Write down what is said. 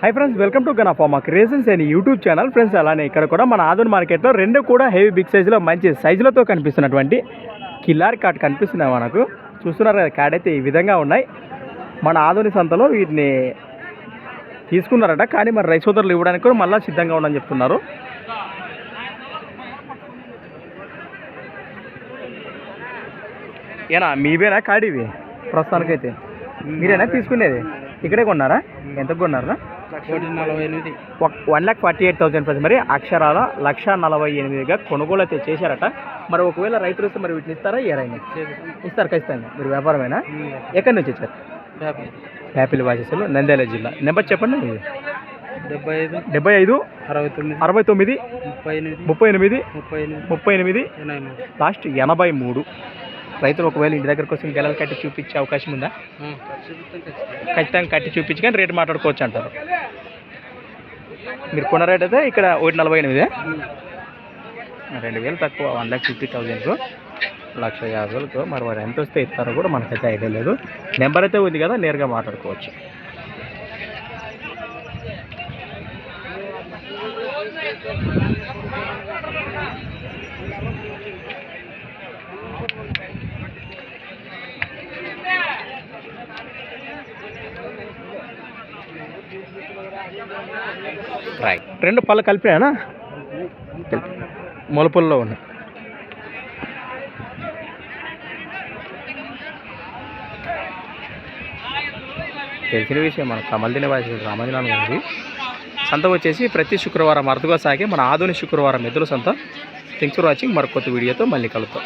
Hi friends welcome to Gana pharma creations and YouTube channel friends అలానే ఇక్కడ కూడా మన ఆధున్ మార్కెట్లో రెండు కూడా హెవీ బిగ్ సైజులో మంచి సైజులతో కనిపిస్తున్నటువంటి కిల్లార్ కాట్ కనిపిస్తున్నాయి మనకు. చూస్తున్నారు కదా అయితే ఈ విధంగా ఉన్నాయి. మన ఆధుని సంతలో వీటిని తీసుకున్నారట కానీ మరి రైస్ సోదరులు ఇవ్వడానికి కూడా మళ్ళీ సిద్ధంగా ఉండని చెప్తున్నారు. ఏనా మీవేనా కాడివి ప్రస్తుతానికైతే. మీరేనా? తీసుకునేది? ఇక్కడే కొన్నారా? ఎంత కొన్నారా one lakh forty eight thousand price మరి అక్షరాల లక్ష నలభై ఎనిమిదిగా కొనుగోలు అయితే చేశారట. మరి ఒకవేళ రైతులు వస్తే మరి వీటిని ఇస్తారా? ఇయరైనా ఇస్తారు ఖచ్చితంగా. మీరు వ్యాపారమేనా? ఎక్కడి నుంచి వచ్చారు? యాపిల్ వాచెస్లో నంద్యాల జిల్లా. నెంబర్ చెప్పండి మీది. డెబ్బై ఐదు. డెబ్బై ఐదు అరవై తొమ్మిది. అరవై తొమ్మిది ముప్పై ఎనిమిది. ముప్పై ఎనిమిది ముప్పై ఎనిమిది. లాస్ట్ ఎనభై మూడు. రైతులు ఒకవేళ ఇంటి దగ్గరకు వచ్చి గెలలు కట్టి చూపించే అవకాశం ఉందా? ఖచ్చితంగా కట్టి చూపించి కానీ రేటు మాట్లాడుకోవచ్చు అంటారు. మీరు కొన్న రేట్ అయితే ఇక్కడ ఒకటి నలభై ఎనిమిదే. రెండు వేలు తక్కువ వన్ ల్యాక్ ఫిఫ్టీ థౌజండ్కు లక్ష యాభై వేలకు మరి వారు ఎంత వస్తే ఇస్తారో కూడా మనకైతే ఐడియా లేదు. నెంబర్ అయితే ఉంది కదా నేరుగా మాట్లాడుకోవచ్చు. రైట్ రెండు పళ్ళు కలిపానా మొలపుల్లో ఉన్నాయి. తెలిసిన విషయం మన కమల్దిన వాసి రామజనాన్ని గారి సంత వచ్చేసి ప్రతి శుక్రవారం అరుదుగా సాగే మన ఆధునిక శుక్రవారం ఎదురు సంత. థింక్స్ ఫర్ వాచింగ్ మరొక కొత్త వీడియోతో మళ్ళీ కలుద్దాం.